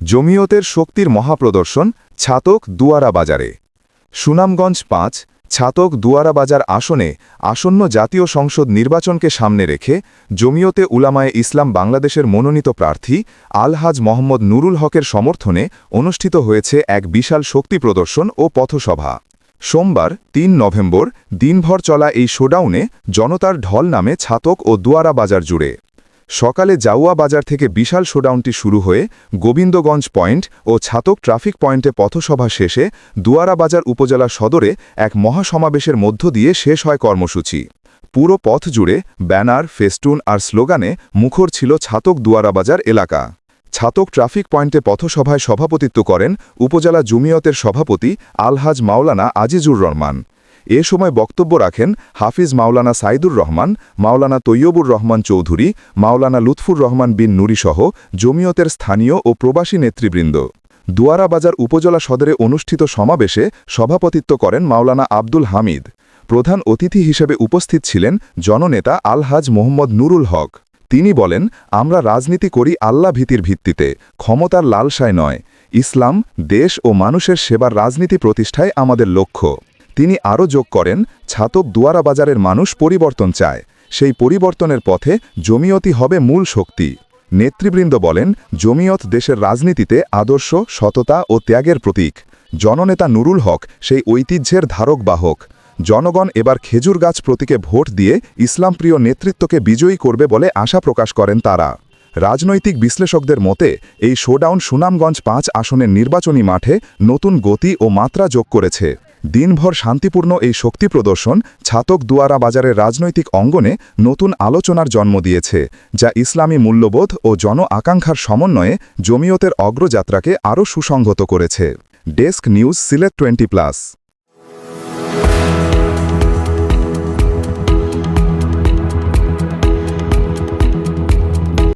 জমিয়তের শক্তির মহাপ্রদর্শন, ছাতক দুয়ারা বাজারে সুনামগঞ্জ পাঁচ, ছাতক দুয়ারা বাজার আসনে আসন্ন জাতীয় সংসদ নির্বাচনকে সামনে রেখে জমিয়তে উলামায়ে ইসলাম বাংলাদেশের মনোনীত প্রার্থী আলহাজ মোহাম্মদ নুরুল হকের সমর্থনে অনুষ্ঠিত হয়েছে এক বিশাল শক্তি প্রদর্শন ও পথসভা। সোমবার, তিন নভেম্বর, দিনভর চলা এই শোডাউনে জনতার ঢল নামে ছাতক ও দুয়ারা বাজার জুড়ে সকালে জাউয়া বাজার থেকে বিশাল শোডাউনটি শুরু হয়ে গোবিন্দগঞ্জ পয়েন্ট ও ছাতক ট্রাফিক পয়েন্টে পথসভা শেষে দুয়ারা বাজার উপজেলা সদরে এক মহাসমাবেশের মধ্য দিয়ে শেষ হয় কর্মসূচি। পুরো পথ জুড়ে ব্যানার, ফেস্টুন আর স্লোগানে মুখর ছিল ছাতক দুয়ারা বাজার এলাকা। ছাতক ট্রাফিক পয়েন্টে পথসভায় সভাপতিত্ব করেন উপজেলা জুমিয়তের সভাপতি আলহাজ মাওলানা আজিজুর রহমান। এ সময় বক্তব্য রাখেন হাফিজ মাওলানা সাইদুর রহমান, মাওলানা তৈয়বুর রহমান চৌধুরী, মাওলানা লুৎফুর রহমান বিন নুরিসহ জমিয়তের স্থানীয় ও প্রবাসী নেতৃবৃন্দ। দুয়ারাবাজার উপজেলা সদরে অনুষ্ঠিত সমাবেশে সভাপতিত্ব করেন মাওলানা আব্দুল হামিদ। প্রধান অতিথি হিসেবে উপস্থিত ছিলেন জননেতা আলহাজ মোহাম্মদ নুরুল হক। তিনি বলেন, আমরা রাজনীতি করি আল্লাহ ভীতির ভিত্তিতে, ক্ষমতার লালসায় নয়। ইসলাম, দেশ ও মানুষের সেবার রাজনীতি প্রতিষ্ঠায় আমাদের লক্ষ্য। তিনি আরও যোগ করেন, ছাতক দুয়ারা বাজারের মানুষ পরিবর্তন চায়। সেই পরিবর্তনের পথে জমিয়তি হবে মূল শক্তি। নেতৃবৃন্দ বলেন, জমিয়ত দেশের রাজনীতিতে আদর্শ, সততা ও ত্যাগের প্রতীক। জননেতা নুরুল হক সেই ঐতিহ্যের ধারক বাহক জনগণ এবার খেজুর গাছ প্রতীকে ভোট দিয়ে ইসলামপ্রিয় নেতৃত্বকে বিজয়ী করবে বলে আশা প্রকাশ করেন তারা। রাজনৈতিক বিশ্লেষকদের মতে, এই শোডাউন সুনামগঞ্জ পাঁচ আসনের নির্বাচনী মাঠে নতুন গতি ও মাত্রা যোগ করেছে। দিনভর শান্তিপূর্ণ এই শক্তি প্রদর্শন ছাতক দুয়ারা বাজারের রাজনৈতিক অঙ্গনে নতুন আলোচনার জন্ম দিয়েছে, যা ইসলামী মূল্যবোধ ও জন আকাঙ্ক্ষার সমন্বয়ে জমিয়তের অগ্রযাত্রাকে আরও সুসংহত করেছে। Desk news Sylhet twenty plus.